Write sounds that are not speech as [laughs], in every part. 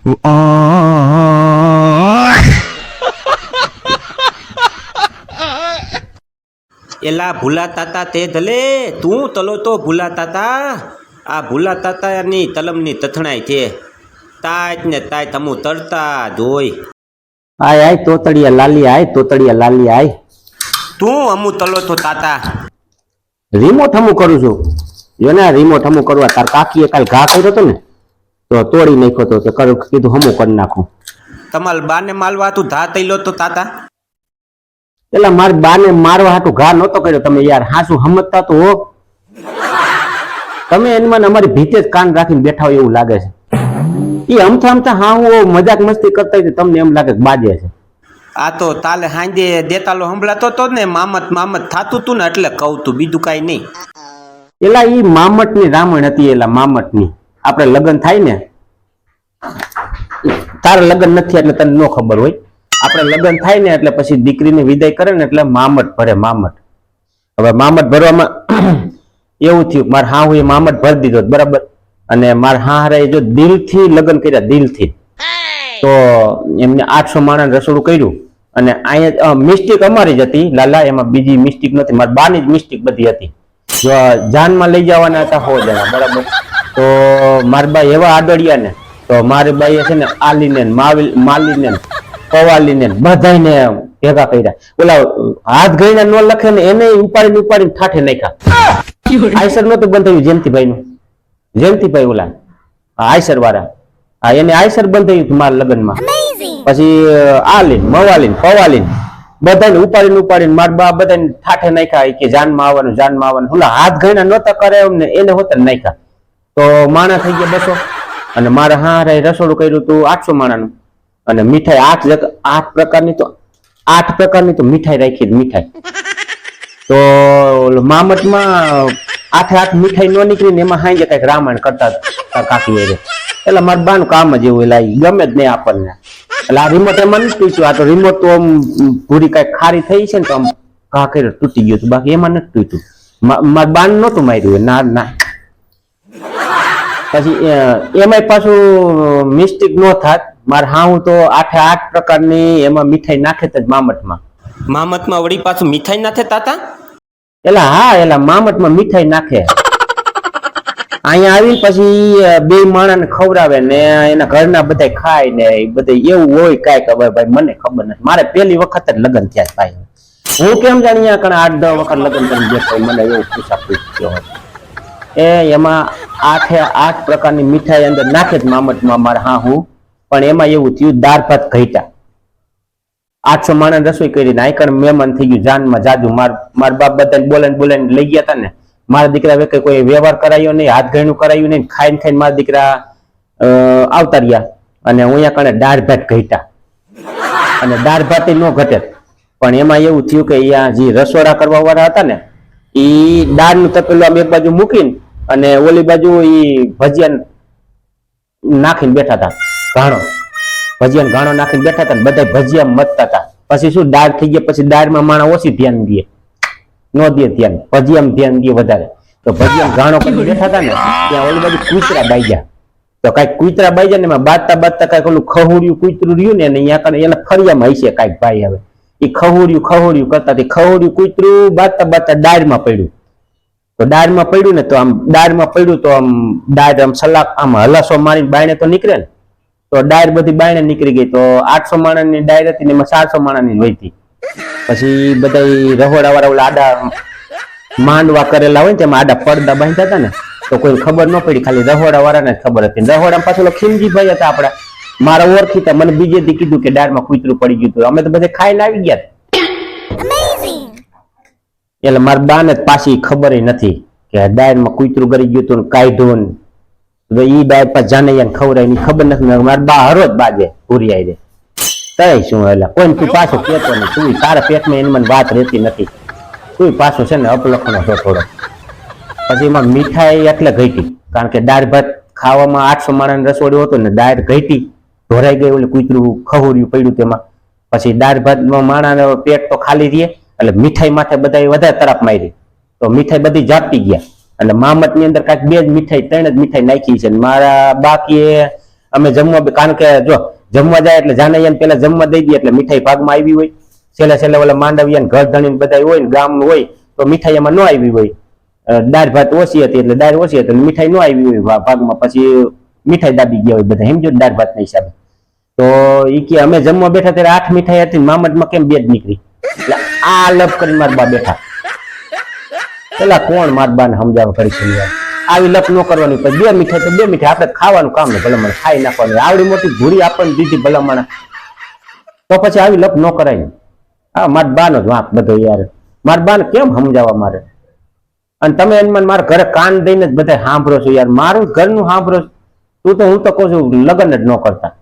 [laughs] એલા ભૂલા તાતા તે ધલે તું તલો તો ભૂલા તાતા. આ ભૂલા તાતાની તલમની તથણાઈ છે. તાજ ને તાજ તમું તરતા જોઈ આય આય તોતડિયા લાલી આય તોતડિયા લાલી આય. તું અમુ તલો તો તાતા. રિમોટ હમું કરું છું. જો ને રિમોટ હમું કરવા તાર કાકીએ કાલ ઘા કર્યો હતો ને? તો તોડી નાખ્યો તો તે કરું કીધું હમું કરી નાખું. તમાર બાને માલવા હતું ધા તૈલો તો તાતા. એટલે માર બાને મારવા હતું ઘા નહોતો કર્યો. તમે યાર હાસુ હમતતા તો હો. તમે એમાં અમારી ભીતે જ કાન રાખીને બેઠા હોય એવું લાગે છે. એ અમથા અમથા હા હું મજાક મસ્તી કરતા હોય તમને એમ લાગે બાજે છે. આ તો તાલે હાંજે દેતાલો હંભળાતો તો ને મામત મામત થાતું તું ને એટલે કહું તું બીજું કાંઈ નહીં. એલા ઈ મામટની રામણ હતી એલા મામટની. આપણે લગ્ન થાય ને તારા લગ્ન નથી એટલે તને ન ખબર હોય. આપણે લગ્ન થાય ને એટલે પછી દીકરીને વિદાય કરે ને એટલે મામટ ભરે મામટ. હવે મામટ ભરવામાં [clears throat] એવું થયું મારે હા હું એ મામટ ભરી દીધો બરાબર? અને મારે હા હારે જો દિલથી લગ્ન કર્યા દિલથી. તો એમને આઠસો માણસ રસોડું કર્યું અને અહીંયા મિસ્ટેક અમારી જ હતી લાલા એમાં બીજી મિસ્ટેક નથી મારી બાની જ મિસ્ટેક બધી હતી. જો જાનમાં લઈ જવાના હતા હો જણા બરાબર? તો મારી બા એવા આદળ્યા ને તો મારી બાઈએ છે ને આલીને માલીને ને પવાલીને ને બધાયને ભેગા કર્યા. ઓલા હાથ ગઈને ન લખે ને એને ઉપાડીને ઉપાડીને ઠાઠે નાખ્યા. આયસર નતું બંધ થયું જયંતિભાઈ નું જયંતિભાઈ ઓલા આયસર વાળા હા એને આયસર બંધ થયું હતું મારા લગ્નમાં. પછી આલીન મવાલીન પવાલીન બધાને ઉપાડીને ઉપાડીને માર બા બધાને ઠાઠે નાખ્યા. કે જાનમાં આવવાનું જાનમાં આવવાનું. ઓલા હાથ ગઈને નહોતા કરે એમને એને હોતા નાખ્યા. તો માણા થઈ ગયા બસો. અને મારે હા રે રસોડું કર્યું હતું આઠસો માણાનું. અને મીઠાઈ આઠ આઠ પ્રકારની તો આઠ પ્રકારની તો મીઠાઈ રાખી મીઠાઈ. તો મામટમાં આઠે આઠ મીઠાઈ નો નીકળી ને એમાં હાઈ કંઈક રામાયણ કરતા કાકી એ. એટલે મારા બાનું કામ જ એવું, એટલે ઈ ગમે જ નહીં આપણને. એટલે આ રિમોટ એમાં નથી તૂટ્યું, આ તો રિમોટ તો આમ પૂરી કંઈક ખારી થઈ છે ને તો આમ ઘા કર્યો, તૂટી ગયું હતું બાકી એમાં નથી તૂટ્યું. મારા બાન નહોતું માર્યું ના ના પછી એમાંય પાછું મિસ્ટેક ન થાત મારે હા હું તો આઠે આઠ પ્રકારની એમાં મીઠાઈ નાખે જ મામટમાં મામટમાં વળી પાછું મીઠાઈ નાખે તાતા? એલા હા એલા મામટમાં મીઠાઈ નાખે. અહીંયા આવી પછી બે માણસને ખવડાવે ને એના ઘરના બધા ખાય ને એ બધા એવું હોય કાંઈક. હવે ભાઈ મને ખબર નથી. મારે પહેલી વખત જ લગ્ન થયા ભાઈ. હું કેમ જાણી કણ આઠ દસ વખત લગ્ન કરીને બેઠો મને એવું પૂછા પૂછ્યો હોય. એ એમાં આઠે આઠ પ્રકારની મીઠાઈ અંદર નાખે જ મામટમાં મારે, હા, હું. પણ એમાં એવું થયું, દાળ ભાત ઘટ્યા. આઠસો માણસ રસોઈ કરી નાયકણ મહેમાન થઈ ગયું, જાનમાં જાજુ. માર માર બાપ બધા બોલાને બોલાને લઈ ગયા હતા ને. મારા દીકરા વેકે કોઈ વ્યવહાર કરાયો નહીં, હાથ ઘણું કરાયું નહીં, ખાઈને ખાઈને મારા દીકરા આવતા રહ્યા. અને હું અહીંયા કણે દાળ ભાત ઘટ્યા. અને દાળ ભાત ન ઘટે. પણ એમાં એવું થયું કે અહીંયા જે રસોડા કરવા વાળા હતા ને ઈ દાળનું તપેલું આમ એક બાજુ મૂકીને અને ઓલી બાજુ ઈ ભજીયા નાખીને બેઠા હતા ઘાણો ભજીયા ગાણો નાખીને બેઠા હતા બધા ભજીયા મતતા હતા પછી શું દાળ થઈ ગયા પછી દાળમાં માણસ ઓછી ધ્યાન દે. નો દે ધ્યાન, ભજીયામાં ધ્યાન દે વધારે. તો ભજીયા ગાણો પછી બેઠા હતા ને, ત્યાં ઓલી બાજુ કૂતરા બાઈ તો કંઈક કૂતરા બાઈ ને એમાં બાજતા બાજતા કંઈક ઓલું ખહુડ્યું કૂતરું રહ્યું ને અહીંયા કણે એને ફરિયામાં હશે કંઈક ભાઈ હવે. એ ખહુડિયું ખહુડિયું કરતા તે ખહોડ્યું કૂતરું બાતા બાતા દાળમાં પડ્યું. તો ડાળમાં પડ્યું ને તો આમ ડાળમાં પડ્યું તો આમ દાળ આમ સલાક આમ હલાસો મારીને બાયણે તો નીકળે ને. તો ડાયર બધી બાયણે નીકળી ગઈ તો આઠસો માણસની ડાયર હતી ને એમાં ચારસો માણસની વહીતી પછી બધા રહોડા વાળા ઓલા આડા માંડવા કરેલા હોય ને તેમાં આડા પડદા બાંધતા હતા ને, તો કોઈ ખબર ન પડી, ખાલી રહોડા વાળાને ખબર હતી. રહોડા ઓલો ખીમજીભાઈ હતા આપડા મારા ઓળખીતા મને બીજે દી કીધું કે ડાળમાં કૂતરું પડી ગયું હતું. અમે તો બધે ખાઈને આવી ગયા. એટલે મારા બાને પાછી ખબર નથી કે ડાયરમાં કૂતરું ગરી ગયું હતું કાઢ્યું ને. ઈ દાળ પર જાને યારની ખબર નથી. મારા બા હરોજ બાજે પૂરી આવી તય શું એટલે? કોઈ તું પાછો કેતો નહીં. તું તારા પેટમાં એની મને વાત રહેતી નથી. તું પાછો છે ને અપલખણો છો થોડો. પછી એમાં મીઠાઈ એટલે ઘટી. કારણ કે દાળ ભાત ખાવામાં આઠસો માણસ રસોડ્યો હતું ને દાળ ઘટી. ઢોરાઈ ગઈ એટલે કૂતરું ખહુર્યું, પડ્યું તેમાં. પછી દાળ ભાતમાં માણાનો પેટ તો ખાલી રહે એટલે મીઠાઈ માથે બધા વધારે તરફ મારી. તો મીઠાઈ બધી જાપી ગયા. અને મામતની અંદર કાંઈક બે જ મીઠાઈ, ત્રણ જ મીઠાઈ નાખી છે. મારા બાકી અમે જમવા કારણ કે જો જમવા જાય એટલે જાનૈયાને પેલા જમવા દઈ દઈએ એટલે મીઠાઈ ભાગમાં આવી હોય. છેલ્લે છેલ્લા ઓલા માંડવિયા ઘર ધણીને બધા હોય ગામનું હોય, તો મીઠાઈ એમાં ન આવી હોય. દાળ ભાત ઓછી હતી એટલે દાળ ઓછી હતી, મીઠાઈ ન આવી હોય ભાગમાં. પછી મીઠાઈ દાબી ગયા હોય બધા. સમજો દાળ ભાતના હિસાબે. તો ઈ કે અમે જમવા બેઠા ત્યારે આઠ મીઠાઈ હતી મામદમાં કેમ બે જ નીકળી? એટલે આ લપ કરીને મારા બા બેઠા. પેલા કોણ માર બાને સમજાવવા કરી છે આવી લપ ન કરવાની, પછી બે મીઠાઈ તો બે મીઠાઈ આપણે ખાવાનું કામ ને ભલામણ ખાઈ નાખવાનું. આવડી મોટી ભૂરી આપણને દીધી ભલામણ. તો પછી આવી લપ ન કરાય. હા, માર બાનો જ વાંક બધો યાર. માર બાને કેમ સમજાવવા મારે? અને તમે એમાં મારા ઘરે કાન દઈને જ બધા સાંભળો છો યાર. મારું ઘરનું સાંભળો છો. તું તો હું તો કહું છું, લગ્ન જ ન કરતા.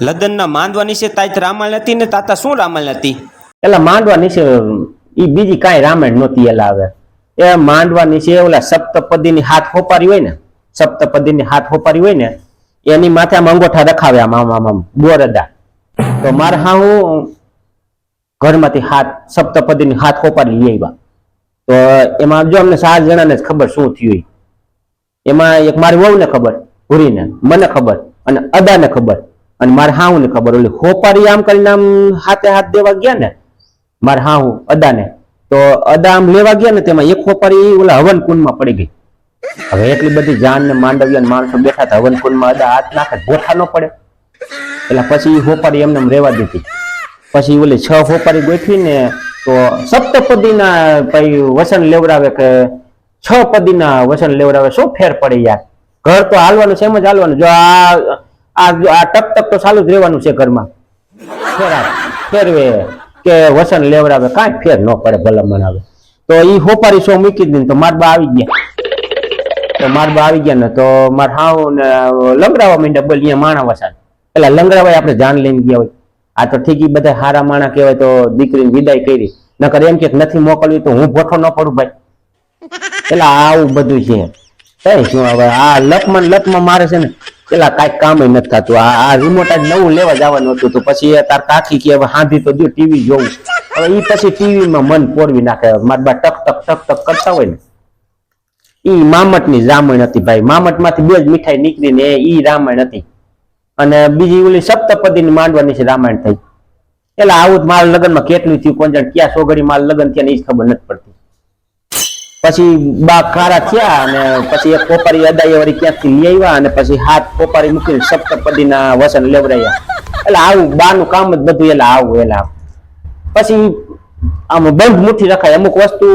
લગ્નના માંડવા નીચે તાત રામાયણ હતી ને તાતા શું રામાયણ હતી? એટલે માંડવા નીચે, ઈ બીજી કાંઈ રામાયણ નહોતી એલા આવે એ માંડવા નીચે ઓલા સપ્તપદીની હાથ હોપારી હોય ને, સપ્તપદીની હાથ હોપારી હોય ને, એની માથે આમ અંગોઠા રખાવે આમ આમ આમ બોરદા તો મારે હા હું ઘરમાંથી હાથ, સપ્તપદીની હાથ હોપારી લઈ આવ્યા. તો એમાં જો અમને સાત જણાને જ ખબર શું થયું. એમાં એક મારી વહુને ખબર, ભૂરીને, મને ખબર અને અદાને ખબર. અને મારે હાહુને ખબર ઓલી હોપારી આમ કરીને આમ હાથે હાથ દેવા ગયા ને, મારે હાઉ અદાને. તો અદા આમ લેવા ગયા ને, તેમાં એક હોપારી ઓલા હવન કુંડમાં પડી ગઈ. હવે એટલી બધી જાન ને માંડવિયા ને માણસો બેઠા હતા. હવન કુંડમાં અદા હાથ નાખે ગોઠા ન પડે. એટલે પછી હોપારી એમને એમ રેવા દીધી. પછી ઓલી છ હોપારી ગોઠવી ને, તો સપ્તપદીના પછી વસન લેવડાવે કે છ પદીના વસન લેવડાવે, શું ફેર પડે યાર? ઘર તો હાલવાનું છે, એમ જ હાલવાનું. જો આ આ આ ટક તો ચાલુ જ રહેવાનું છે ઘરમાં. ફેરા ફેરવે કે વસન લેવડાવે, કાંઈ ફેર ન પડે ભલામણ આવે. તો એ હોપારી સો મૂકી દીધી તો મારબા આવી ગયા. તો મારબા આવી ગયા ને તો માર હાવ ને લંગડાવા માંડ્યા બોલ અહીંયા માણા વસાડ પેલા લંગડાવાય આપણે જાન લઈને ગયા હોય. આ તો ઠીક બધા હારા માણા કહેવાય તો દીકરીની વિદાય કરી. નકર એમ કે નથી મોકલવી તો હું ભોઠો ન પડું ભાઈ. પેલા આવું બધું છે. શું હવે આ લપમાં લપમાં મારે છે ને પેલા કઈ કામ નથી થતું. આ રિમોટ જ નવું લેવા જવાનું હતું તો પછી એ તાર કાકી કે હાંધી તો જો ટીવી જોવું હવે એ પછી ટીવી માં મન પોરવી નાખે. મારા બા ટક ટક ટક ટક કરતા હોય ને. ઈ મામટની રામાયણ હતી ભાઈ. મામટમાંથી બે જ મીઠાઈ નીકળી ને ઈ રામાયણ હતી. અને બીજી ઓલી સપ્તપદી ની માંડવાની છે રામાયણ થઈ. એટલે આવું જ મારા લગ્નમાં કેટલું થયું, કોણ ક્યાં સોગડી મારા લગ્ન થયા ને એ ખબર નથી પડતી. પછી બા ખારા થયા અને પછી એક કોપારી અદાઈ વળી ક્યાંકથી લઈ આવ્યા અને પછી હાથ કોપારી મૂકીને સપ્તપદીના વસન લેવડાયા. એટલે આવું બાનું કામ જ બધું એટલે આવું એટલે આવું. પછી આમ બંધ મુઠ્ઠી રખાય, અમુક વસ્તુ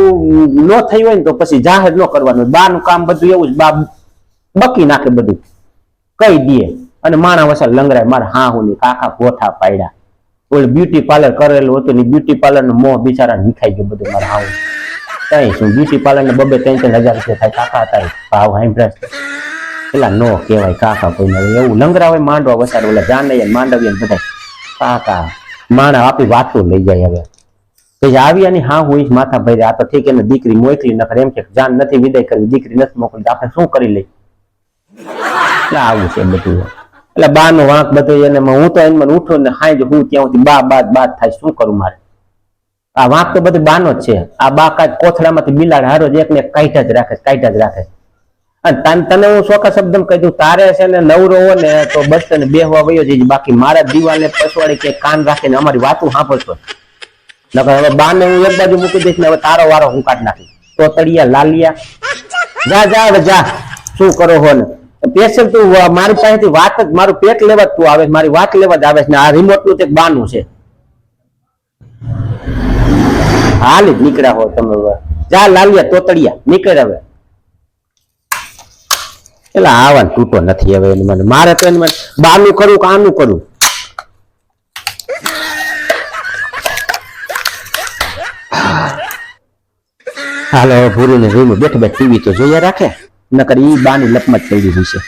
ન થઈ હોય ને તો પછી જાહેર ન કરવાનું. બાનું કામ બધું એવું જ, બા બકી નાખે બધું. કહી દે. અને માણા વસલ લંગરાય મારા હા હું ની કાકા ગોઠા પાડ્યા. ઓલ બ્યુટી પાર્લર કરેલું હતું ને બ્યુટી પાર્લરનું મોં બિચારા વિખાઈ ગયું બધું મારા હાવ કઈ શું બ્યુટી પાર્લર ને બબે ત્રણ ત્રણ હજાર રૂપિયા થાય. કાકા હતા ભાવ હાઈબ્રસ પેલા નો કહેવાય કાકા કોઈને એવું લંગરા હોય, માંડવા વસાડ, ઓલા જાનૈયા માંડવિયા બધા કાકા, માણા આપી વાતો લઈ જાય હવે. પછી આવી અને હા હું માથા ભરી આ તો ઠીક એને દીકરી મોકલી નખર એમ કે જાન નથી વિદાય કરવી, દીકરી નથી મોકલી આપણે શું કરી લઈ એટલે આવું છે બધું. એટલે બા નો વાંક બધો એને હું તો એમ ઉઠો ને હાઈ હું ત્યાં સુધી બા બાદ બાદ થાય. શું કરું મારે? આ વાંક તો બધું બાનો જ છે. આ બા કાંઈક કોથળામાંથી બિલાડ, હારો જ એકને કાઢ્યા જ રાખે કાઢ્યા જ રાખે. અને તન- હું ચોખ્ખા શબ્દ કહી દઉં, તારે છે ને નવરો હો ને તો બસ તને બેહવા વયો જઈશ, બાકી મારા દિવાલે પછવાડી કે કાન રાખીને અમારી વાતું સાંભળશો. નકર હવે બાને હું એક બાજુ મૂકી દઈશ ને હવે તારો વારો હું કાઢ નાખી તો તળિયા લાલિયા. જા જા, હવે જા. શું કરો હો ને? પેશન્ટ તું, મારી પાસેથી વાત જ મારું પેટ લેવા તું આવે મારી વાત લેવા જ આવે ને આ રિમોટનું તે બાનું છે. હાલ નીકળ્યા હો તમે. જા લાલિયા તોતડિયા, નીકળ હવે. એટલે આવા તૂટો નથી હવે એની મને. મારે તો એની મને બાનું કરું કે આનું કરું? હાલો, ભૂરીને રૂમ બેઠ બેઠ ટીવી તો જોયા રાખે? નકર ઈ બાની લપમત પડી છે